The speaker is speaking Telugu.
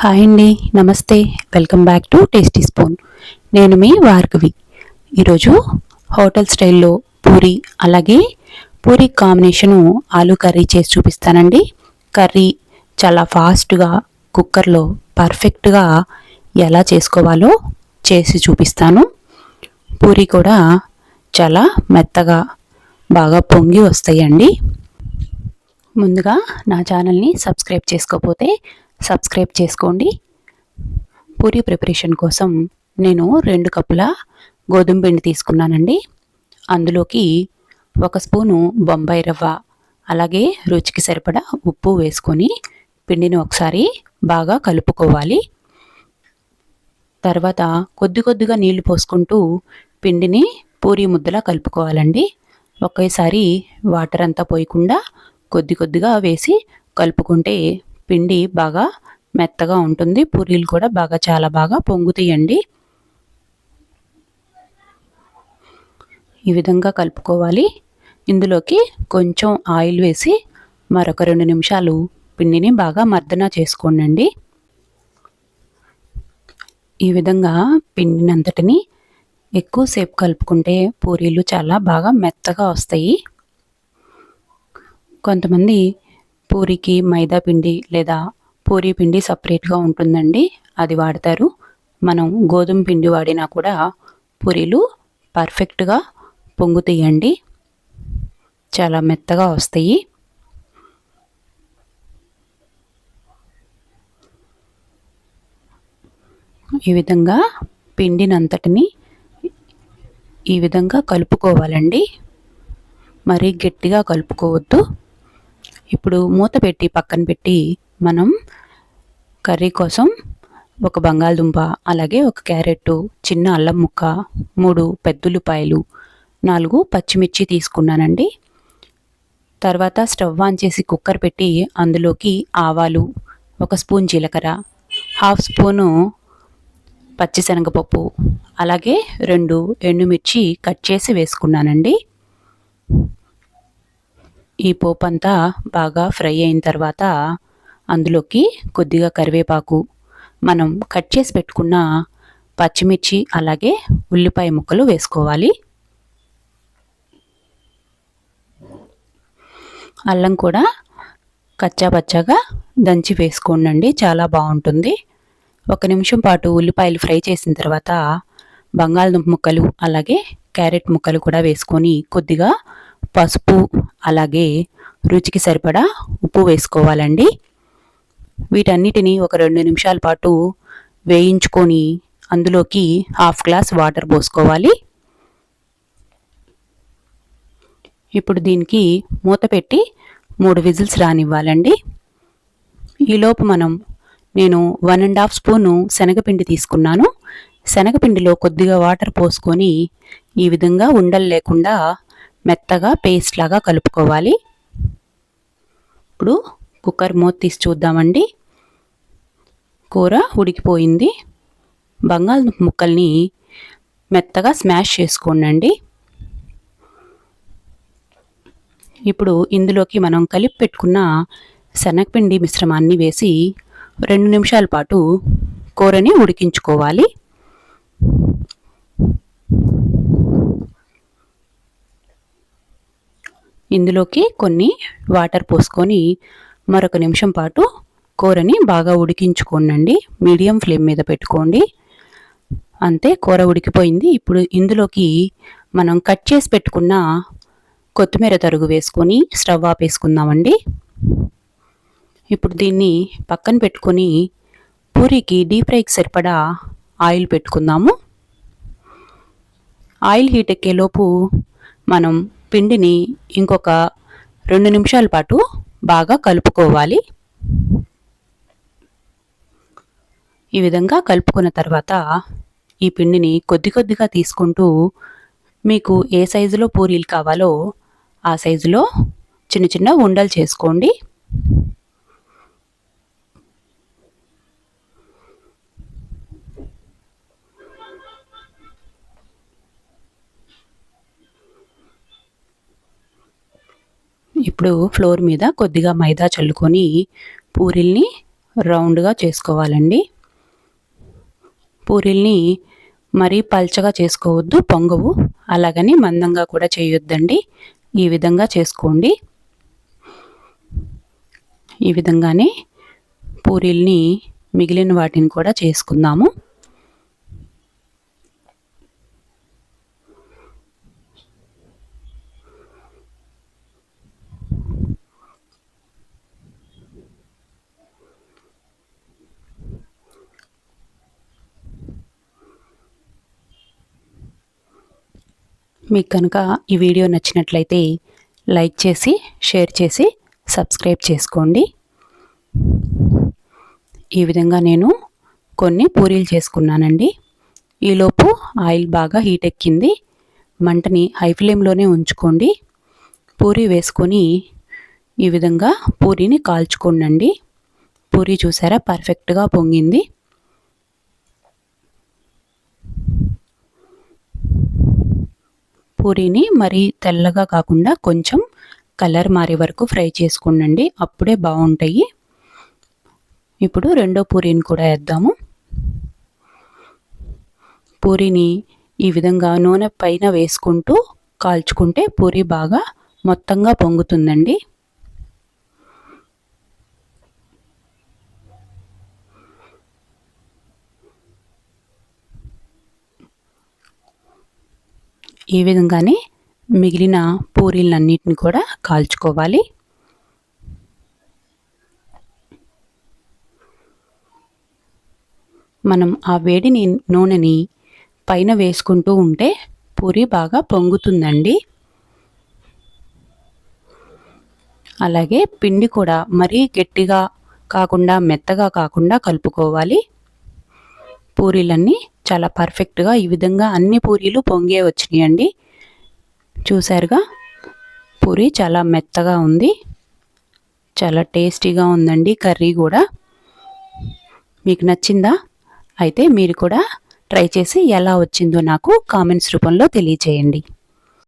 హాయ్ అండి నమస్తే. Welcome back to tasty spoon. నేను మీ వార్గవి ఈరోజు హోటల్ స్టైల్లో పూరి అలాగే పూరి కాంబినేషను ఆలూ కర్రీ చేసి చూపిస్తానండి. కర్రీ చాలా ఫాస్ట్గా కుక్కర్లో పర్ఫెక్ట్గా ఎలా చేసుకోవాలో చేసి చూపిస్తాను. పూరి కూడా చాలా మెత్తగా బాగా పొంగి వస్తాయండి. ముందుగా నా ఛానల్ని సబ్స్క్రైబ్ చేసుకోకపోతే సబ్స్క్రైబ్ చేసుకోండి. పూరి ప్రిపరేషన్ కోసం నేను రెండు కప్పుల గోధుమ పిండి తీసుకున్నానండి. అందులోకి ఒక స్పూను బొంబాయి రవ్వ అలాగే రుచికి సరిపడా ఉప్పు వేసుకొని పిండిని ఒకసారి బాగా కలుపుకోవాలి. తర్వాత కొద్ది కొద్దిగా నీళ్ళు పోసుకుంటూ పిండిని పూరి ముద్దలా కలుపుకోవాలండి. ఒకేసారి వాటర్ అంతా పోయకుండా కొద్ది కొద్దిగా వేసి కలుపుకుంటే పిండి బాగా మెత్తగా ఉంటుంది. పూరీలు కూడా బాగా చాలా బాగా పొంగుతాయండి. ఈ విధంగా కలుపుకోవాలి. ఇందులోకి కొంచెం ఆయిల్ వేసి మరొక రెండు నిమిషాలు పిండిని బాగా మర్దన చేసుకోండి ఈ విధంగా పిండినంతటిని ఎక్కువసేపు కలుపుకుంటే పూరీలు చాలా బాగా మెత్తగా వస్తాయి. కొంతమంది పూరికి మైదా పిండి లేదా పూరి పిండి సపరేట్గా ఉంటుందండి. అది వాడతారు. మనం గోధుమ పిండి వాడినా కూడా పూరీలు పర్ఫెక్ట్గా పొంగుతాయండి. చాలా మెత్తగా వస్తాయి. ఈ విధంగా పిండినంతటిని ఈ విధంగా కలుపుకోవాలండి. మరీ గట్టిగా కలుపుకోవద్దు. ఇప్పుడు మూత పెట్టి పక్కన పెట్టి మనం కర్రీ కోసం ఒక బంగాళదుంప అలాగే ఒక క్యారెట్ చిన్న అల్లం ముక్క మూడు పెద్దలుపాయలు నాలుగు పచ్చిమిర్చి తీసుకున్నానండి. తర్వాత స్టవ్ ఆన్ చేసి కుక్కర్ పెట్టి అందులోకి ఆవాలు ఒక స్పూన్ జీలకర్ర హాఫ్ స్పూను పచ్చిశనగపప్పు అలాగే రెండు ఎండుమిర్చి కట్ చేసి వేసుకున్నానండి. ఈ పోపు అంతా బాగా ఫ్రై అయిన తర్వాత అందులోకి కొద్దిగా కరివేపాకు. మనం కట్ చేసి పెట్టుకున్న పచ్చిమిర్చి అలాగే ఉల్లిపాయ ముక్కలు వేసుకోవాలి. అల్లం కూడా కచ్చా పచ్చాగా దంచి వేసుకోండి చాలా బాగుంటుంది. ఒక నిమిషం పాటు ఉల్లిపాయలు ఫ్రై చేసిన తర్వాత బంగాళదుంప ముక్కలు అలాగే క్యారెట్ ముక్కలు కూడా వేసుకొని కొద్దిగా పసుపు అలాగే రుచికి సరిపడా ఉప్పు వేసుకోవాలండి. వీటన్నిటిని ఒక రెండు నిమిషాల పాటు వేయించుకొని అందులోకి హాఫ్ గ్లాస్ వాటర్ పోసుకోవాలి. ఇప్పుడు దీనికి మూత పెట్టి మూడు విజిల్స్ రానివ్వాలండి. ఈలోపు మనం నేను వన్ అండ్ హాఫ్ స్పూను శనగపిండి తీసుకున్నాను. శనగపిండిలో కొద్దిగా వాటర్ పోసుకొని ఈ విధంగా ఉండలు లేకుండా మెత్తగా పేస్ట్ లాగా కలుపుకోవాలి. ఇప్పుడు కుక్కర్ మూత తీసి చూద్దామండి. కూర ఉడికిపోయింది. బంగాళదుంప ముక్కల్ని మెత్తగా స్మాష్ చేసుకోండి ఇప్పుడు ఇందులోకి మనం కలిపి పెట్టుకున్న శనగపిండి మిశ్రమాన్ని వేసి రెండు నిమిషాల పాటు కూరని ఉడికించుకోవాలి. ఇందులోకి కొన్ని వాటర్ పోసుకొని మరొక నిమిషం పాటు కూరని బాగా ఉడికించుకోనండి. మీడియం ఫ్లేమ్ మీద పెట్టుకోండి. అంతే కూర ఉడికిపోయింది. ఇప్పుడు ఇందులోకి మనం కట్ చేసి పెట్టుకున్న కొత్తిమీర తరుగు వేసుకొని స్టవ్ ఆపేసుకుందామండి. ఇప్పుడు దీన్ని పక్కన పెట్టుకొని పూరికి డీప్ ఫ్రైకి సరిపడా ఆయిల్ పెట్టుకుందాము. ఆయిల్ హీట్ ఎక్కేలోపు మనం పిండిని ఇంకొక రెండు నిమిషాల పాటు బాగా కలుపుకోవాలి. ఈ విధంగా కలుపుకున్న తర్వాత ఈ పిండిని కొద్ది కొద్దిగా తీసుకుంటూ మీకు ఏ సైజులో పూరీలు కావాలో ఆ సైజులో చిన్న చిన్న ఉండలు చేసుకోండి. ఇప్పుడు ఫ్లోర్ మీద కొద్దిగా మైదా చల్లుకొని పూరిల్ని రౌండ్గా చేసుకోవాలండి. పూరీల్ని మరీ పల్చగా చేసుకోవద్దు పొంగవు అలాగని మందంగా కూడా చేయొద్దండి. ఈ విధంగా చేసుకోండి. ఈ విధంగానే పూరీల్ని మిగిలిన వాటిని కూడా చేసుకుందాము. మీకు కనుక ఈ వీడియో నచ్చినట్లయితే లైక్ చేసి షేర్ చేసి సబ్స్క్రైబ్ చేసుకోండి. ఈ విధంగా నేను కొన్ని పూరీలు చేసుకున్నానండి. ఈలోపు ఆయిల్ బాగా హీట్ ఎక్కింది. మంటని హై ఫ్లేమ్లోనే ఉంచుకోండి. పూరి వేసుకొని ఈ విధంగా పూరీని కాల్చుకోండి పూరి చూసారా? పర్ఫెక్ట్గా పొంగింది. పూరీని మరీ తెల్లగా కాకుండా కొంచెం కలర్ మారే వరకు ఫ్రై చేసుకోండి అప్పుడే బాగుంటాయి. ఇప్పుడు రెండో పూరీని కూడా వేద్దాము. పూరీని ఈ విధంగా నూనె పైన వేసుకుంటూ కాల్చుకుంటే పూరి బాగా మొత్తంగా పొంగుతుందండి. ఈ విధంగానే మిగిలిన పూరీలన్నిటిని కూడా కాల్చుకోవాలి. మనం ఆ వేడిని నూనెని పైన వేసుకుంటూ ఉంటే పూరి బాగా పొంగుతుందండి. అలాగే పిండి కూడా మరీ గట్టిగా కాకుండా మెత్తగా కాకుండా కలుపుకోవాలి. పూరీలన్నీ చాలా పర్ఫెక్ట్గా ఈ విధంగా అన్ని పూరీలు పొంగే వచ్చినాయండి. చూసారుగా పూరి చాలా మెత్తగా ఉంది. చాలా టేస్టీగా ఉందండి కర్రీ కూడా. మీకు నచ్చిందా? అయితే మీరు కూడా ట్రై చేసి ఎలా వచ్చిందో నాకు కామెంట్స్ రూపంలో తెలియచేయండి.